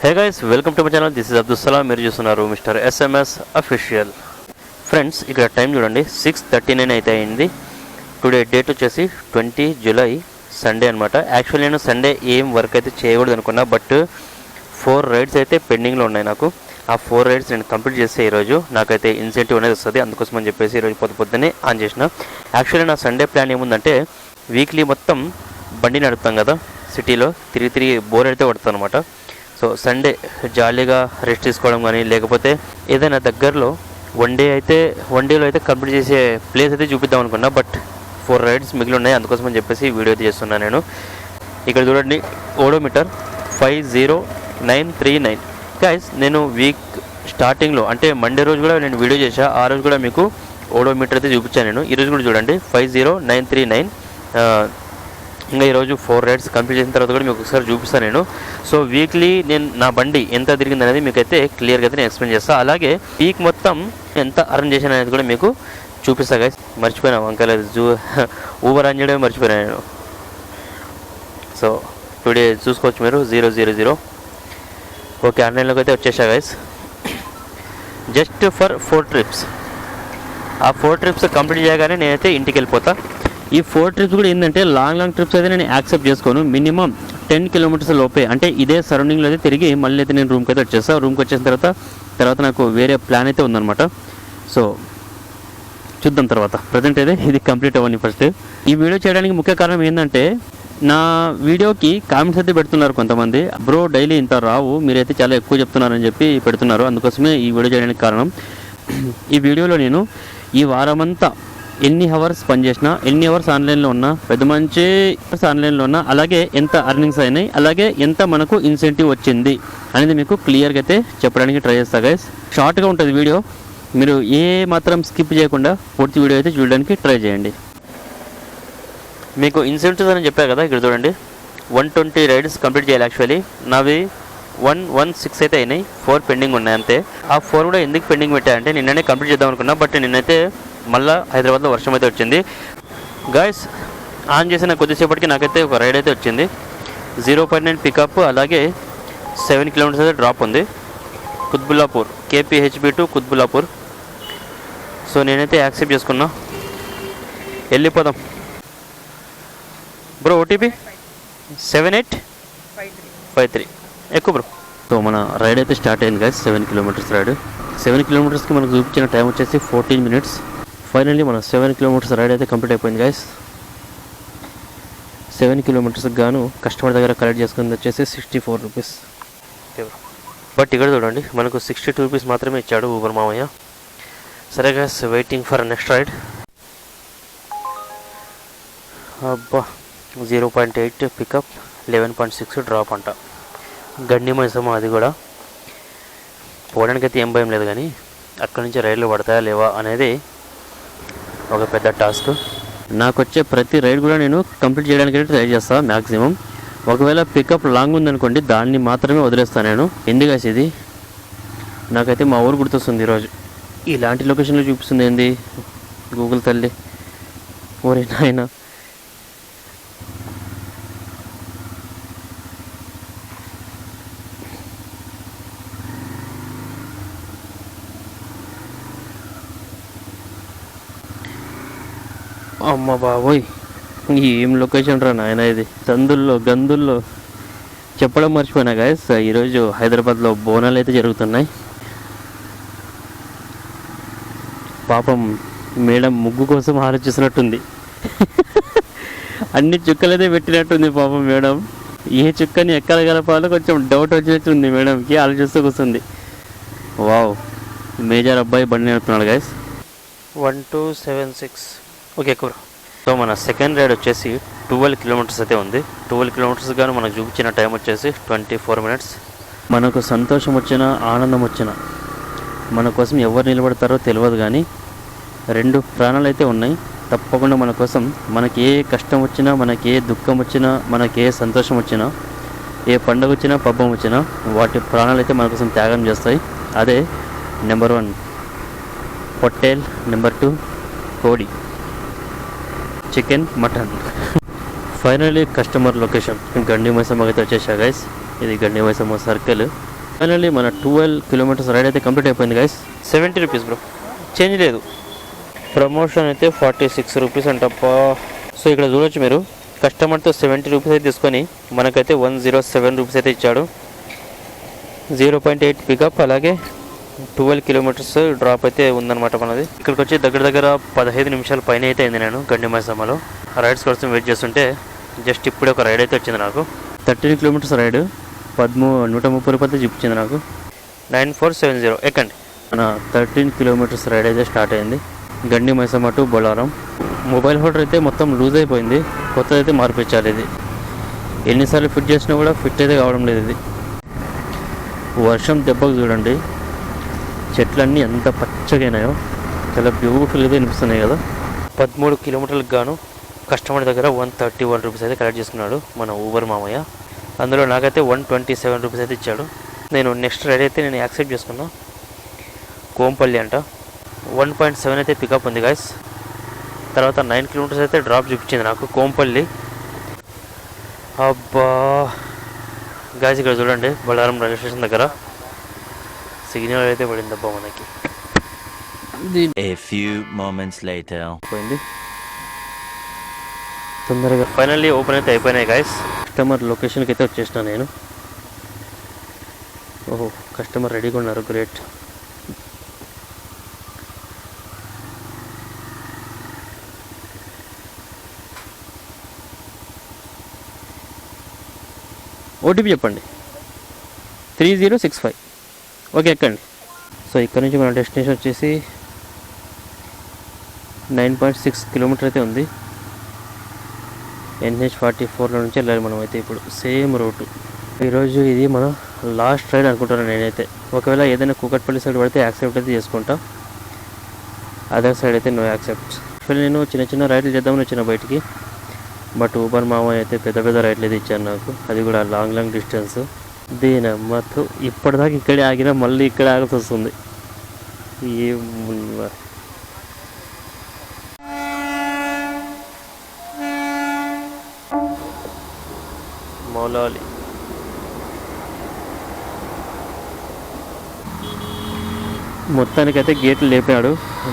Hey guys welcome to my channel this is Abdul Salam మీరు చూస్తున్నారు mister SMS official friends ఇక్కడ time చూడండి. Six thirty nine అయితే అయింది. టుడే డేట్ వచ్చేసి ట్వంటీ జూలై సండే అనమాట యాక్చువల్ నేను సండే ఏం వర్క్ అయితే చేయకూడదు అనుకున్నా బట్ ఫోర్ రైడ్స్ అయితే పెండింగ్లో ఉన్నాయి నాకు. ఆ ఫోర్ రైడ్స్ నేను కంప్లీట్ చేస్తే ఈరోజు నాకైతే ఇన్సెంటివ్ అనేది వస్తుంది. అందుకోసం అని చెప్పేసి ఈరోజు పొద్దు పొద్దునే ఆన్ చేసిన. యాక్చువల్లీ నా సండే ప్లాన్ ఏముందంటే వీక్లీ మొత్తం బండి నడుపుతాం కదా సిటీలో తిరిగి తిరిగి బోర్ అయితే పడుతుంది అనమాట సో సండే జాలీగా రెస్ట్ తీసుకోవడం కానీ లేకపోతే ఏదైనా దగ్గరలో వన్ డే అయితే వన్ డేలో అయితే కంప్లీట్ చేసే ప్లేస్ అయితే చూపిద్దాం అనుకున్నా బట్ ఫోర్ రైడ్స్ మిగిలి ఉన్నాయి. అందుకోసం అని చెప్పేసి వీడియో అయితే చేస్తున్నాను నేను. ఇక్కడ చూడండి odometer five zero nine three nine. Guys నేను వీక్ స్టార్టింగ్లో అంటే మండే రోజు కూడా నేను వీడియో చేశా. ఆ రోజు కూడా మీకు ఓడోమీటర్ అయితే చూపించాను నేను. ఈరోజు కూడా చూడండి five zero nine three nine. ఇంకా ఈరోజు ఫోర్ రైడ్స్ కంప్లీట్ చేసిన తర్వాత కూడా మీకు ఒకసారి చూపిస్తాను నేను. సో వీక్లీ నేను నా బండి ఎంత తిరిగింది అనేది మీకు అయితే క్లియర్గా అయితే నేను ఎక్స్ప్లెయిన్ చేస్తాను అలాగే వీక్ మొత్తం ఎంత అరేంజ్ చేశాను అనేది కూడా మీకు చూపిస్తా గైస్ మర్చిపోయినా వంకాయ జూ ఊబర్ అని చేయడమే మర్చిపోయినా నేను. సో టుడే చూసుకోవచ్చు మీరు జీరో జీరో జీరో ఓకే ఆన్లైన్లోకి అయితే వచ్చేసా guys just for four trips ఆ ఫోర్ ట్రిప్స్ కంప్లీట్ చేయగానే నేనైతే ఇంటికి వెళ్ళిపోతాను ఈ ఫోర్ ట్రిప్స్ కూడా ఏంటంటే లాంగ్ లాంగ్ ట్రిప్స్ అయితే నేను యాక్సెప్ట్ చేసుకోను. మినిమం టెన్ కిలోమీటర్స్ లోపే అంటే ఇదే సరౌండింగ్లో అయితే తిరిగి మళ్ళీ అయితే నేను రూమ్కి అయితే వచ్చేస్తాను రూమ్కి వచ్చేసిన తర్వాత తర్వాత నాకు వేరే ప్లాన్ అయితే ఉందన్నమాట. సో చూద్దాం తర్వాత. ప్రజెంట్ అయితే ఇది కంప్లీట్ అవ్వని ఫస్ట్ ఈ వీడియో చేయడానికి ముఖ్య కారణం ఏంటంటే నా వీడియోకి కామెంట్స్ అయితే పెడుతున్నారు కొంతమంది. బ్రో డైలీ ఇంత రావు. మీరైతే చాలా ఎక్కువ చెప్తున్నారని చెప్పి పెడుతున్నారు. అందుకోసమే ఈ వీడియో చేయడానికి కారణం. ఈ వీడియోలో నేను ఈ వారమంతా ఎన్ని అవర్స్ పనిచేసినా ఎన్ని అవర్స్ ఆన్లైన్లో ఉన్నా పెద్ద మంచి ఆన్లైన్లో ఉన్నా అలాగే ఎంత అర్నింగ్స్ అయినాయి అలాగే ఎంత మనకు ఇన్సెంటివ్ వచ్చింది అనేది మీకు క్లియర్గా అయితే చెప్పడానికి ట్రై చేస్తా గైస్ షార్ట్గా ఉంటుంది వీడియో మీరు ఏ మాత్రం స్కిప్ చేయకుండా పూర్తి వీడియో అయితే చూడడానికి ట్రై చేయండి. మీకు ఇన్సెంటివ్స్ అని చెప్పారు కదా ఇక్కడ చూడండి. వన్ ట్వంటీ రైడ్స్ కంప్లీట్ చేయాలి యాక్చువల్లీ నావి వన్ వన్ సిక్స్ అయితే అయినాయి. ఫోర్ పెండింగ్ ఉన్నాయి అంతే. ఆ ఫోర్ కూడా ఎందుకు పెండింగ్ పెట్టాయంటే నిన్ననే కంప్లీట్ చేద్దాం అనుకున్నా బట్ నిన్నైతే మళ్ళీ హైదరాబాద్లో వర్షం అయితే వచ్చింది. గాయస్ ఆన్ చేసిన కొద్దిసేపటికి నాకైతే ఒక రైడ్ అయితే వచ్చింది. జీరో పాయింట్ నైన్ పికప్ అలాగే సెవెన్ కిలోమీటర్స్ అయితే డ్రాప్ ఉంది. Qutbullapur KPHB to Qutbullapur so నేనైతే యాక్సెప్ట్ చేసుకున్నా. వెళ్ళిపోదాం. Bro OTP seven eight five three ఎక్కువ బ్రో సో మన రైడ్ అయితే స్టార్ట్ అయింది కదా సెవెన్ కిలోమీటర్స్ రైడ్ సెవెన్ కిలోమీటర్స్కి మనకు చూపించిన టైం వచ్చేసి ఫోర్టీన్ మినిట్స్ ఫైనల్లీ మన సెవెన్ కిలోమీటర్స్ రైడ్ అయితే కంప్లీట్ అయిపోయింది గైస్ సెవెన్ కిలోమీటర్స్కి గాను కస్టమర్ దగ్గర కలెక్ట్ చేసుకుంది వచ్చేసి సిక్స్టీ ఫోర్ రూపీస్ బట్ ఇక్కడ చూడండి మనకు సిక్స్టీ టూ రూపీస్ మాత్రమే ఇచ్చాడు ఊబర్ మామయ్య. సరే guys waiting for next ride అబ్బా zero point eight pickup eleven point six drop అంట. గండి మైసమ్మ అది కూడా. పోవడానికి అయితే ఏం భయం లేదు కానీ అక్కడి నుంచి రైళ్ళు పడతాయా లేవా అనేది ఒక పెద్ద టాస్క్. నాకు వచ్చే ప్రతి రైడ్ కూడా నేను కంప్లీట్ చేయడానికి ట్రై చేస్తాను మ్యాక్సిమం ఒకవేళ పికప్ లాంగ్ ఉందనుకోండి దాన్ని మాత్రమే వదిలేస్తాను నేను. ఎందుకు ఇది? నాకైతే మా ఊరు గుర్తొస్తుంది ఈరోజు. ఇలాంటి లొకేషన్లో చూపిస్తుంది ఏంది? గూగుల్ తల్లి. ఓరే నాయనా. అమ్మ బాబోయ్ ఏం లొకేషన్ రా నాయన ఇది? సందుల్లో గందుల్లో. చెప్పడం మర్చిపోయినా గాయస్ ఈరోజు హైదరాబాద్లో బోనాలు అయితే జరుగుతున్నాయి. పాపం మేడం ముగ్గు కోసం ఆలోచిస్తున్నట్టుంది. అన్ని చుక్కలైతే పెట్టినట్టుంది పాపం మేడం. ఏ చుక్కని ఎక్కడ గలపాలో కొంచెం డౌట్ వచ్చినట్టుంది మేడంకి ఆలోచిస్తూ కూర్చుంది. వావ్ మేజర్ అబ్బాయి బండి నడుపుతున్నాడు guys one two seven six okay కూర. సో మన సెకండ్ రైడ్ వచ్చేసి ట్వెల్వ్ కిలోమీటర్స్ అయితే ఉంది. ట్వెల్వ్ కిలోమీటర్స్ గాను మనకు చూపించిన టైం వచ్చేసి ట్వంటీ ఫోర్ మినిట్స్ మనకు సంతోషం వచ్చిన ఆనందం వచ్చిన మన కోసం ఎవరు నిలబడతారో తెలియదు కానీ రెండు ప్రాణాలు అయితే ఉన్నాయి. తప్పకుండా మన కోసం మనకి ఏ కష్టం వచ్చినా మనకి ఏ దుఃఖం వచ్చినా మనకి ఏ సంతోషం వచ్చినా ఏ పండుగ వచ్చినా పబ్బం వచ్చినా వాటి ప్రాణాలు అయితే మన కోసం త్యాగం చేస్తాయి. అదే నెంబర్ వన్ పొట్టేల్ నెంబర్ టూ కోడి. Chicken mutton. Finally customer location Gandi అయితే వచ్చేసా గైస్ ఇది గండి మైసమ్మ సర్కిల్ ఫైనల్లీ మన ట్వెల్వ్ కిలోమీటర్స్ రైడ్ అయితే కంప్లీట్ అయిపోయింది guys seventy rupees bro change లేదు. ప్రమోషన్ అయితే ఫార్టీ సిక్స్ రూపీస్ అంటప్పా. సో ఇక్కడ చూడొచ్చు మీరు. కస్టమర్తో సెవెంటీ రూపీస్ అయితే తీసుకొని మనకైతే వన్ జీరో సెవెన్ రూపీస్ అయితే ఇచ్చాడు. జీరో పాయింట్ ఎయిట్ పికప్ అలాగే ట్వెల్వ్ కిలోమీటర్స్ డ్రాప్ అయితే ఉందన్నమాట మనది. ఇక్కడికి వచ్చి దగ్గర దగ్గర పదహైదు నిమిషాల పైన అయితే అయింది నేను గండిమైసమ్మలో రైడ్స్ కోసం వెయిట్ చేస్తుంటే జస్ట్ ఇప్పుడే ఒక రైడ్ అయితే వచ్చింది నాకు. థర్టీన్ కిలోమీటర్స్ రైడ్ పదమూ నూట ముప్పై రూపాయలతో చూపించింది నాకు. నైన్ ఫోర్ సెవెన్ జీరో ఎక్కండి. మన థర్టీన్ కిలోమీటర్స్ రైడ్ అయితే స్టార్ట్ అయింది. Gandi Maisamma to Bolarum. Mobile holder అయితే మొత్తం లూజ్ అయిపోయింది. కొత్తది అయితే మార్పించాలి ఇది. ఎన్నిసార్లు ఫిట్ చేసినా కూడా ఫిట్ అయితే కావడం లేదు ఇది. వర్షం దెబ్బకు చూడండి. చెట్లన్నీ ఎంత పచ్చగైనాయో. చాలా బ్యూటిఫుల్గా అనిపిస్తున్నాయి కదా. పదమూడు కిలోమీటర్లకు గాను కస్టమర్ దగ్గర వన్ థర్టీ వన్ రూపీస్ అయితే కలెక్ట్ చేసుకున్నాడు మన ఊబర్ మామయ్య. అందులో నాకైతే వన్ ట్వంటీ సెవెన్ రూపీస్ అయితే ఇచ్చాడు. నేను నెక్స్ట్ రైడ్ అయితే నేను యాక్సెప్ట్ చేసుకున్నా. కోంపల్లి అంట. వన్ పాయింట్ సెవెన్ అయితే పికప్ ఉంది గాయస్ తర్వాత నైన్ కిలోమీటర్స్ అయితే డ్రాప్ చూపించింది నాకు కోంపల్లి. అబ్బా. గాయస్ ఇక్కడ చూడండి బళ్ళారం రైల్వే స్టేషన్ దగ్గర. సిగ్నల్ అయితే పడింది అబ్బా మనకి. A few moments later. పోయింది. తొందరగా. ఫైనల్లీ ఓపెన్ అయితే అయిపోయినాయి గాయస్ కస్టమర్ లొకేషన్కి అయితే వచ్చేసిన నేను. ఓహో కస్టమర్ రెడీగా ఉన్నారు గ్రేట్ ఓటీపీ చెప్పండి. Three zero six five okay ఎక్కండి. సో ఇక్కడ నుంచి మన డెస్టినేషన్ వచ్చేసి నైన్ పాయింట్ సిక్స్ కిలోమీటర్ అయితే ఉంది. ఎన్హెచ్ ఫార్టీ ఫోర్లో నుంచి వెళ్ళాలి మనం అయితే ఇప్పుడు. సేమ్ రోడ్డు ఈరోజు ఇది మన లాస్ట్ రైడ్ అనుకుంటున్నాను నేనైతే. ఒకవేళ ఏదైనా కూకట్పల్లి సైడ్ పడితే యాక్సెప్ట్ అయితే చేసుకుంటా. అదర్ సైడ్ అయితే నో యాక్సెప్ట్. యాక్చువల్లీ నేను చిన్న చిన్న రైడ్లు చేద్దామని వచ్చిన బయటికి. బట్ ఊబర్ మామ అయితే పెద్ద పెద్ద రైడ్లు అయితే ఇచ్చాను నాకు. అది కూడా లాంగ్ లాంగ్ డిస్టెన్స్. దీని అమ్మతో ఇప్పటిదాకా ఇక్కడే ఆగినా మళ్ళీ ఇక్కడే ఆగాల్సి వస్తుంది. ఏం మౌలాలి. మొత్తానికైతే గేట్లు లేపాడు.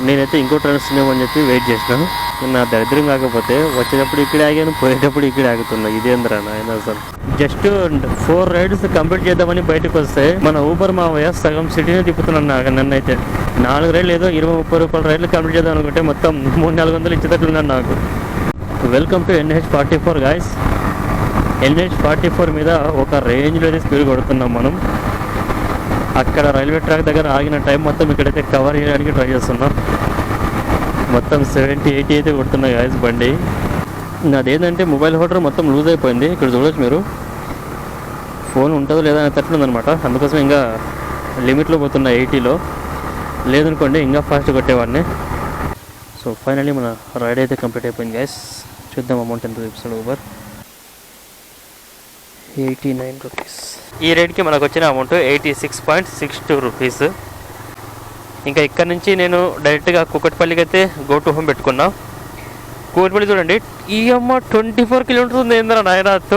నేనైతే ఇంకో ట్రైన్ వస్తుందేమో అని చెప్పి వెయిట్ చేసినాను. నా దరిద్రం కాకపోతే వచ్చేటప్పుడు ఇక్కడే ఆగాను పోయేటప్పుడు ఇక్కడే ఆగుతున్నా. ఇదేంద్రా నాయన అసలు. జస్ట్ ఫోర్ రైడ్స్ కంప్లీట్ చేద్దామని బయటకు వస్తే మన ఊబర్ మావయ్య సగం సిటీని తిప్పుతున్నాను నాకు నన్ను అయితే నాలుగు రైళ్ళు ఏదో ఇరవై ముప్పై రూపాయల రైళ్ళు కంప్లీట్ చేద్దాం అనుకుంటే మొత్తం మూడు నాలుగు వందలు ఇచ్చేటట్లున్నాను నాకు. Welcome to NH forty four guys NH forty four మీద ఒక రేంజ్లో అయితే స్పీడ్ కొడుతున్నాం మనం. అక్కడ రైల్వే ట్రాక్ దగ్గర ఆగిన టైం మొత్తం ఇక్కడైతే కవర్ చేయడానికి ట్రై చేస్తున్నాం. మొత్తం సెవెంటీ ఎయిటీ అయితే కొడుతున్నాయి గాయస్ బండి. నాదేంటంటే మొబైల్ హోల్డర్ మొత్తం లూజ్ అయిపోయింది. ఇక్కడ చూడొచ్చు మీరు. ఫోన్ ఉంటుందో లేదా అని తట్లుందనమాట అందుకోసం ఇంకా లిమిట్లో పోతున్నా ఎయిటీలో లేదనుకోండి ఇంకా ఫాస్ట్ కొట్టేవాడిని. సో ఫైనలీ మన రైడ్ అయితే కంప్లీట్ అయిపోయింది గ్యాస్ చూద్దాం అమౌంట్ ఎంత చూపిస్తాడు ఊబర్ ఎయిటీ నైన్ రూపీస్. ఈ రేట్కి మనకు వచ్చిన amount eighty six point six two rupees. ఇంకా ఇక్కడ నుంచి నేను డైరెక్ట్గా కూకట్పల్లికి అయితే గో టు హోమ్ పెట్టుకున్నా. కూకట్పల్లి చూడండి ఈ అమ్మ ట్వంటీ ఫోర్ కిలోమీటర్స్ ఉంది ఏంద్రా నాయనాథ్?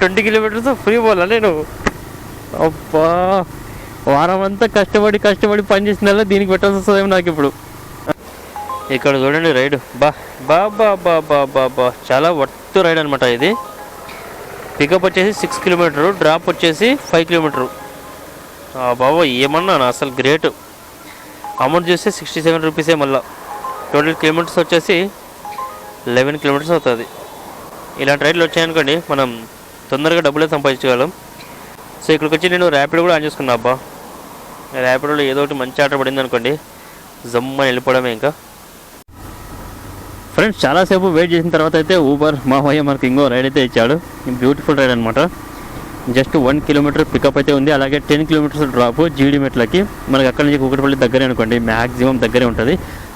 ట్వంటీ కిలోమీటర్స్ ఫ్రీ పోలా నేను? అబ్బా వారం అంతా కష్టపడి కష్టపడి పని చేసిన దీనికి పెట్టాల్సి వస్తుందేమో నాకు ఇప్పుడు. ఇక్కడ చూడండి రైడ్. బా బా బా బా బా బా బా చాలా వర్త్ రైడ్ అనమాట ఇది. పికప్ వచ్చేసి సిక్స్ కిలోమీటరు డ్రాప్ వచ్చేసి ఫైవ్ కిలోమీటరు బాబా ఏమన్నా అసలు గ్రేట్ అమౌంట్ చూస్తే సిక్స్టీ సెవెన్ రూపీసే మళ్ళీ. టోటల్ కిలోమీటర్స్ వచ్చేసి లెవెన్ కిలోమీటర్స్ అవుతుంది. ఇలాంటి రైడ్లు వచ్చాయనుకోండి మనం తొందరగా డబ్బులే సంపాదించగలం సో ఇక్కడికి వచ్చి నేను ర్యాపిడ్ కూడా ఆన్ చేసుకున్నా అబ్బా. ర్యాపిడ్లో ఏదో ఒకటి మంచి ఆర్డర్ పడింది అనుకోండి జమ్మని వెళ్ళిపోవడమే ఇంకా. ఫ్రెండ్స్ చాలాసేపు వెయిట్ చేసిన తర్వాత అయితే ఊబర్ మావయ్య మనకి ఇంకో రైడ్ అయితే ఇచ్చాడు. బ్యూటిఫుల్ రైడ్ అనమాట జస్ట్ వన్ కిలోమీటర్ పికప్ అయితే ఉంది. అలాగే టెన్ కిలోమీటర్స్ డ్రాప్ జీడి మెట్లకి. మనకి అక్కడి నుంచి కూకటిపల్లి దగ్గరే అనుకోండి మ్యాక్సిమం దగ్గరే ఉంటుంది.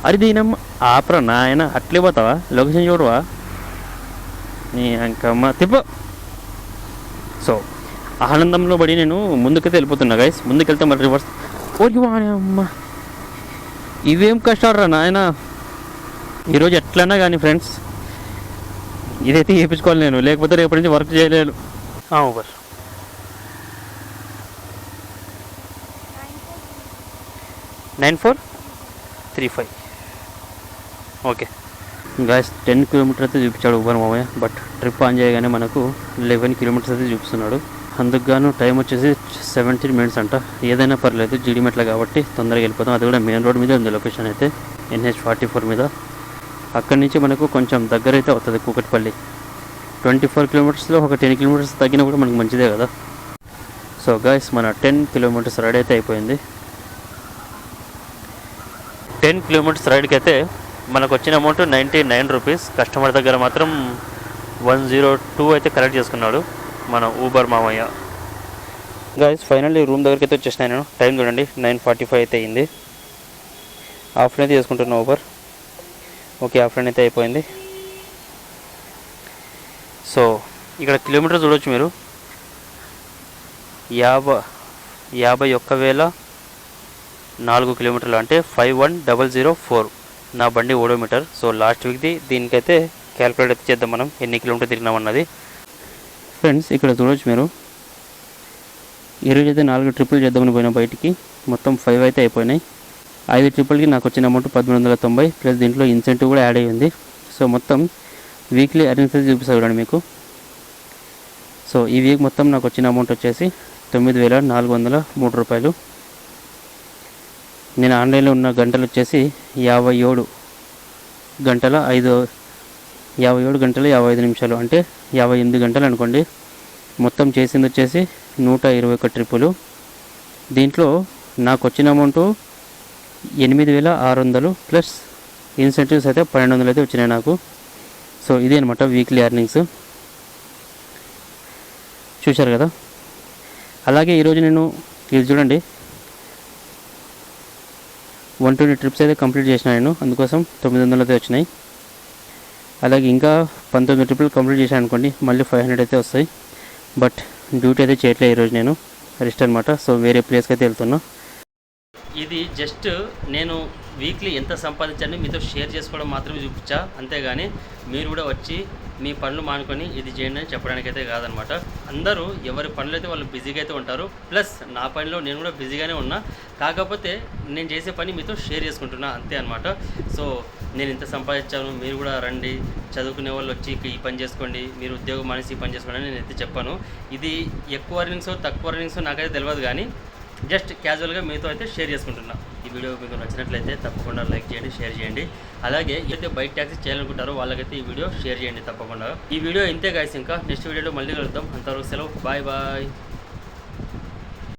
అది దీనం ఆపరా నాయన అట్లే పోతావా? లొకేషన్ చూడవా? నీ అంకమ్మ తిప్ప. సో ఆనందంలో పడి నేను ముందుకైతే వెళ్ళిపోతున్నా గైస్ ముందుకెళ్తే మరి రివర్స్ ఓకే అమ్మ. ఇవేం కష్టాలు రా నాయనా? ఈరోజు ఎట్లన్నా కానీ ఫ్రెండ్స్ ఇదైతే చేయించుకోవాలి నేను. లేకపోతే రేపటి నుంచి వర్క్ చేయలేను. Uber nine four? Three five. Okay. Guys ten kilometre అయితే చూపించాడు ఊబర్ మామయ్య. బట్ ట్రిప్ ఆన్ చేయగానే మనకు లెవెన్ కిలోమీటర్స్ అయితే చూపిస్తున్నాడు. అందుకు గాను టైం వచ్చేసి సెవెంటీన్ మినిట్స్ అంట. ఏదైనా పర్లేదు జీడిమెట్ల కాబట్టి తొందరగా వెళ్ళిపోతాం. అది కూడా మెయిన్ రోడ్ మీద ఉంది లొకేషన్ అయితే. ఎన్హెచ్ ఫార్టీ ఫోర్ మీద. అక్కడి నుంచి మనకు కొంచెం దగ్గర అయితే అవుతుంది కూకట్పల్లి. ట్వంటీ ఫోర్ కిలోమీటర్స్లో ఒక టెన్ కిలోమీటర్స్ తగ్గినా కూడా మనకు మంచిదే కదా. సో గాయస్ మన టెన్ కిలోమీటర్స్ రైడ్ అయితే అయిపోయింది. టెన్ కిలోమీటర్స్ రైడ్కి అయితే మనకు వచ్చిన amount ninety nine rupees customer దగ్గర మాత్రం వన్ జీరో టూ అయితే కలెక్ట్ చేసుకున్నాడు మన ఊబర్ మామయ్య. గాయస్ ఫైనల్లీ రూమ్ దగ్గరికి అయితే వచ్చేసిన నేను. టైం చూడండి నైన్ ఫార్టీ ఫైవ్ అయితే అయింది. ఆఫ్లైన్ అయితే చేసుకుంటున్నా ఊబర్ ఓకే ఆఫ్లైన్ అయితే అయిపోయింది. సో ఇక్కడ కిలోమీటర్ చూడవచ్చు మీరు. యాభై యాభై ఒక్క వేల నాలుగు కిలోమీటర్లు అంటే five one double zero four నా బండి ఓడోమీటర్. సో లాస్ట్ వీక్ది దీనికైతే క్యాలిక్యులేట్ అయితే చేద్దాం మనం ఎన్ని కిలోమీటర్ తిరిగినామన్నది ఫ్రెండ్స్ ఇక్కడ చూడవచ్చు మీరు. ఈరోజు అయితే నాలుగు ట్రిప్పులు చేద్దామని పోయినా బయటికి. మొత్తం ఫైవ్ అయితే అయిపోయినాయి. ఐదు ట్రిపుల్కి నాకు వచ్చిన అమౌంట్ పదమూడు వందల తొంభై ప్లస్ దీంట్లో ఇన్సెంటివ్ కూడా యాడ్ అయ్యింది సో మొత్తం వీక్లీ అరేంజ్ చూపిస్తాను మీకు సో ఈ వీక్ మొత్తం నాకు వచ్చిన అమౌంట్ వచ్చేసి తొమ్మిది వేల నాలుగు వందల మూడు రూపాయలు. నేను ఆన్లైన్లో ఉన్న గంటలు వచ్చేసి యాభై ఏడు గంటల ఐదు యాభై ఏడు గంటల యాభై ఐదు నిమిషాలు. అంటే యాభై ఎనిమిది గంటలు అనుకోండి. మొత్తం చేసింది వచ్చేసి నూట ఇరవై ఒక ట్రిప్పులు దీంట్లో నాకు వచ్చిన అమౌంట్ ఎనిమిది వేల ఆరు వందలు ప్లస్ ఇన్సెంటివ్స్ అయితే పన్నెండు వందలు అయితే వచ్చినాయి నాకు. సో ఇది అనమాట వీక్లీ ఎర్నింగ్స్ చూశారు కదా? అలాగే ఈరోజు నేను ఇది చూడండి. వన్ ట్వంటీ ట్రిప్స్ అయితే కంప్లీట్ చేసిన నేను. అందుకోసం తొమ్మిది వందలు అయితే వచ్చినాయి. అలాగే ఇంకా పంతొమ్మిది ట్రిప్పులు కంప్లీట్ చేశాను అనుకోండి మళ్ళీ ఫైవ్ హండ్రెడ్ అయితే వస్తాయి. బట్ డ్యూటీ అయితే చేయట్లేదు ఈరోజు నేను. రెస్ట్ అనమాట సో వేరే ప్లేస్కి అయితే వెళ్తున్నా. ఇది జస్ట్ నేను వీక్లీ ఎంత సంపాదించాను మీతో షేర్ చేసుకోవడం మాత్రమే చూపించా. అంతేగాని మీరు కూడా వచ్చి మీ పనులు మానుకొని ఇది చేయండి అని చెప్పడానికి అయితే కాదనమాట. అందరూ ఎవరి పనులు అయితే వాళ్ళు బిజీగా అయితే ఉంటారు ప్లస్ నా పనిలో నేను కూడా బిజీగానే ఉన్నా కాకపోతే నేను చేసే పని మీతో షేర్ చేసుకుంటున్నా అంతే అనమాట. సో నేను ఇంత సంపాదించాను మీరు కూడా రండి చదువుకునే వాళ్ళు వచ్చి ఈ పని చేసుకోండి మీరు ఉద్యోగం మానేసి ఈ పని చేసుకోండి అని నేను అయితే చెప్పాను. ఇది ఎక్కువ ఎర్నింగ్స్ తక్కువ ఎర్నింగ్స్ నాకైతే తెలియదు కానీ జస్ట్ క్యాజువల్గా మీతో అయితే షేర్ చేసుకుంటున్నా. ఈ వీడియో మీకు నచ్చినట్లయితే తప్పకుండా లైక్ చేయండి షేర్ చేయండి. అలాగే ఏదైతే బైక్ ట్యాక్సీ చేయాలనుకుంటారో వాళ్ళకైతే ఈ వీడియో షేర్ చేయండి తప్పకుండా. ఈ వీడియో ఇంతే గాయస్ ఇంకా. నెక్స్ట్ వీడియోలో మళ్ళీ కలుద్దాం. అంతవరకు సెలవు. Bye bye